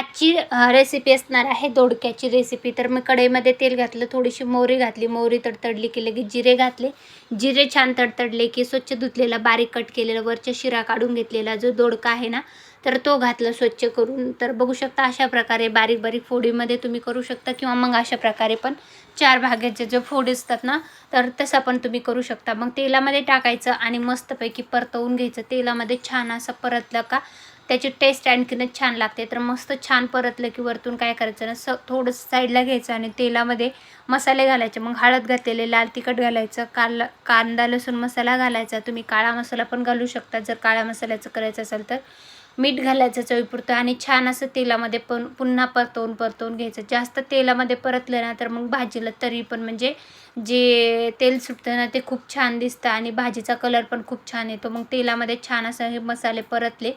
आजची रेसिपी असणार आहे दोडक्याची रेसिपी तर मी कढईमध्ये तेल घातलं थोडीशी मोहरी घातली. मोहरी तडतडली की लगेच जिरे घातले. जिरे छान तडतडले की स्वच्छ धुतलेला बारीक कट केलेला वरच्या शिरा काढून घेतलेला जो दोडका आहे ना तर तो घातला स्वच्छ करून. तर बघू शकता अशा प्रकारे बारीक बारीक फोडीमध्ये तुम्ही करू शकता किंवा मग अशा प्रकारे पण चार भाग्याचे जे फोड असतात ना तर तसा पण तुम्ही करू शकता. मग तेलामध्ये टाकायचं आणि मस्तपैकी परतवून घ्यायचं. तेलामध्ये छान असं परतलं का त्याची टेस्ट आणखीनच छान लागते. तर मस्त छान परतलं की वरतून काय करायचं ना स थोडंसं साईडला घ्यायचं आणि तेलामध्ये मसाले घालायचे. मग हळद घातलेले लाल तिखट घालायचं काल कांदा लसूण मसाला घालायचा. तुम्ही काळा मसाला पण घालू शकता. जर काळ्या मसाल्याचं करायचं असेल तर. मीठ घालायचं चवीपुरतं आणि छान असं तेलामध्ये पण पुन्हा परतवून परतवून घ्यायचं. जास्त तेलामध्ये परतलं ना तर मग भाजीला तरी पण म्हणजे जे तेल सुटतं ना ते खूप छान दिसतं आणि भाजीचा कलर पण खूप छान येतो. मग तेलामध्ये छान असं हे मसाले परतले.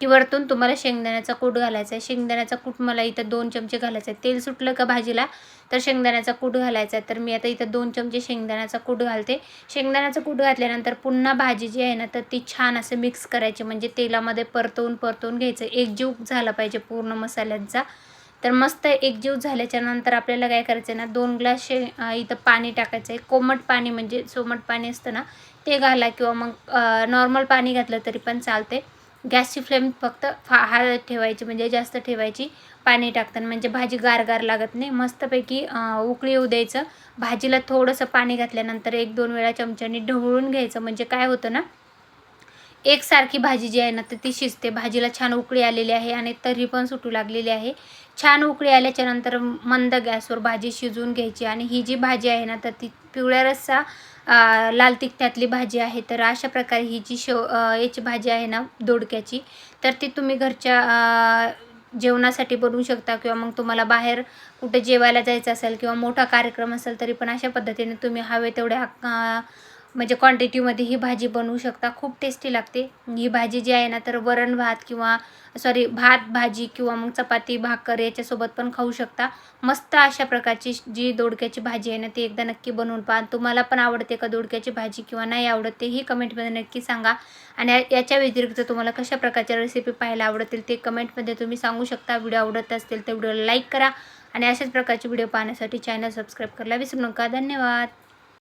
की वरतून तुम्हाला शेंगदाण्याचा कूट घालायचा आहे. शेंगदाण्याचा कूट मला इथं दोन चमचे घालायचा आहे तेल सुटलं का भाजीला? तर शेंगदाण्याचा कूट घालायचा आहे. तर मी आता इथं दोन चमचे शेंगदाण्याचा कूट घालते. शेंगदाण्याचा कूट घातल्यानंतर पुन्हा भाजी जी आहे ना तर ती छान असं मिक्स करायची. म्हणजे तेलामध्ये परतवून परतवून घ्यायचं. एकजीव झाला पाहिजे पूर्ण मसाल्यांचा. तर मस्त एकजीव झाल्याच्यानंतर आपल्याला काय करायचं आहे ना दोन ग्लास शे इथं पाणी टाकायचं आहे. कोमट पाणी म्हणजे सोमट पाणी असतं ना ते घाला किंवा मग नॉर्मल पाणी घातलं तरी पण चालते. गॅसची फ्लेम फक्त फा हा ठेवायची म्हणजे जास्त ठेवायची पाणी टाकताना. म्हणजे भाजी गार गार लागत नाही. मस्तपैकी उकळी येऊ द्यायचं. भाजीला थोडंसं पाणी घातल्यानंतर एक दोन वेळा चमच्यानी ढवळून घ्यायचं. म्हणजे काय होतं ना एकसारखी भाजी जी आहे ना तर ती शिजते. भाजीला छान उकळी आलेली आहे आणि तरी पण सुटू लागलेली आहे. छान उकळी आल्याच्यानंतर मंद गॅसवर भाजी शिजवून घ्यायची आणि ही जी भाजी आहे ना तर ती पिवळ्या रस्सा लाल तिखटातली भाजी आहे. तर अशा प्रकारे ही जी शेव याची भाजी आहे ना दोडक्याची तर ती तुम्ही घरच्या जेवणासाठी बनवू शकता किंवा मग तुम्हाला बाहेर कुठे जेवायला जायचं असेल किंवा मोठा कार्यक्रम असेल तरी पण अशा पद्धतीने तुम्ही हवे तेवढ्या म्हणजे क्वांटिटीमध्ये ही भाजी बनवू शकता. खूप टेस्टी लागते. ही भाजी जी आहे ना तर वरण भात किंवा सॉरी भात भाजी किंवा मग चपाती भाकर याच्यासोबत पण खाऊ शकता. मस्त अशा प्रकारची जी दोडक्याची भाजी आहे ना ती एकदा नक्की बनवून पहा. तुम्हाला पण आवडते का दोडक्याची भाजी किंवा नाही आवडत तेही कमेंटमध्ये नक्की सांगा. आणि याच्या व्यतिरिक्त तुम्हाला कशा प्रकारच्या रेसिपी पाहायला आवडतील ते कमेंटमध्ये तुम्ही सांगू शकता. व्हिडिओ आवडत असतील तर व्हिडिओला लाईक करा. आणि अशाच प्रकारचे व्हिडिओ पाहण्यासाठी चॅनल सबस्क्राईब करायला विसरू नका. धन्यवाद.